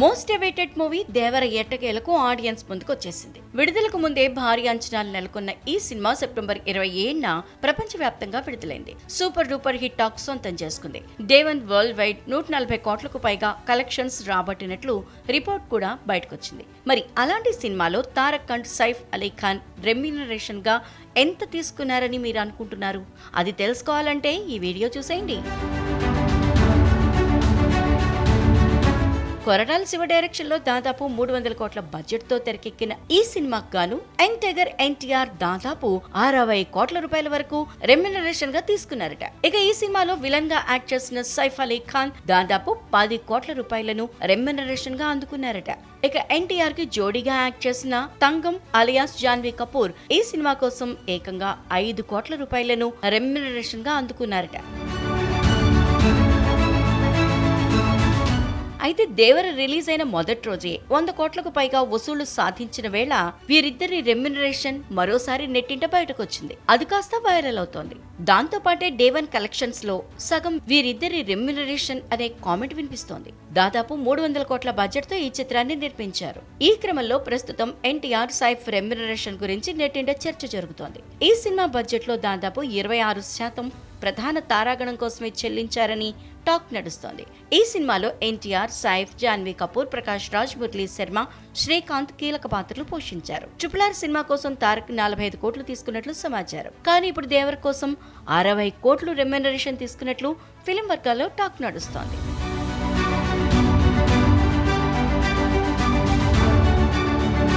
Most awaited movie దేవర ఎట్టకేలకు audience ముందుకు వచ్చేసింది విడుదలకు ముందే భారీ అంచనాలు నెలకొన్న ఈ సినిమా సెప్టెంబర్ ఇరవై ఏడున ప్రపంచవ్యాప్తంగా విడుదలైంది. సూపర్ డూపర్ హిట్ టాక్ సొంతం చేసుకుంది. దేవన్ వరల్డ్ వైడ్ నూట నలభై కోట్లకు పైగా కలెక్షన్స్ రాబట్టినట్లు రిపోర్ట్ కూడా బయటకొచ్చింది. మరి అలాంటి సినిమాలో తారక్ అండ్ సైఫ్ అలీ ఖాన్ రెమ్యూనరేషన్గా ఎంత తీసుకున్నారని మీరు అనుకుంటున్నారు? అది తెలుసుకోవాలంటే ఈ వీడియో చూసేయండి. కొరటాల శివ డైరెక్షన్లో దాదాపు మూడు వందల కోట్ల బడ్జెట్తో తెరకెక్కిన ఈ సినిమాకు గాను యంగ్ టైగర్ ఎన్టీఆర్ దాదాపు అరవై కోట్ల రూపాయల వరకు రెమ్యునరేషన్గా తీసుకున్నారట. ఇక ఈ సినిమాలో విలన్గా యాక్ట్ చేసిన సైఫ్ అలీ ఖాన్ దాదాపు పది కోట్ల రూపాయలను రెమ్యునరేషన్గా అందుకున్నారట. ఇక ఎన్టీఆర్కి జోడీగా యాక్ట్ చేసిన తంగం అలియాస్ జాన్వీ కపూర్ ఈ సినిమా కోసం ఏకంగా ఐదు కోట్ల రూపాయలను రెమ్యునరేషన్గా అందుకున్నారట. అయితే దేవర రిలీజ్ అయిన మొదటి రోజే వంద కోట్లకు పైగా వసూళ్ళు సాధించిన వేళ వీరిద్దరి రెమ్యునరేషన్ మరోసారి నెట్టింట బయటకొచ్చింది. అది కాస్త వైరల్ అవుతోంది. దాంతో పాటే డేవన్ కలెక్షన్స్లో సగం వీరిద్దరి రెమ్యునరేషన్ అనే కామెంట్ వినిపిస్తోంది. దాదాపు మూడు వందల కోట్ల బడ్జెట్తో ఈ చిత్రాన్ని నిర్మించారు. ఈ క్రమంలో ప్రస్తుతం ఎన్టీఆర్ సైఫ్ రెమ్యునరేషన్ గురించి నెట్టింట చర్చ జరుగుతోంది. ఈ సినిమా బడ్జెట్లో దాదాపు ఇరవై ఆరు శాతం ప్రధాన తారాగణం కోసమే చెల్లించారని టాక్ నడుస్తోంది. ఈ సినిమాలో ఎన్టీఆర్ సైఫ్ జాన్వీ కపూర్ ప్రకాష్ రాజ్ మురళీ శర్మ శ్రీకాంత్ కీలక పాత్రలు పోషించారు. ట్రిపుల్ ఆర్ సినిమా కోసం తారక్ నలభై ఐదు కోట్లు తీసుకున్నట్లు సమాచారం. కానీ ఇప్పుడు దేవర్ కోసం అరవై కోట్లు రెమ్యునరేషన్ తీసుకున్నట్లు ఫిలిం వర్గాల్లో టాక్ నడుస్తోంది.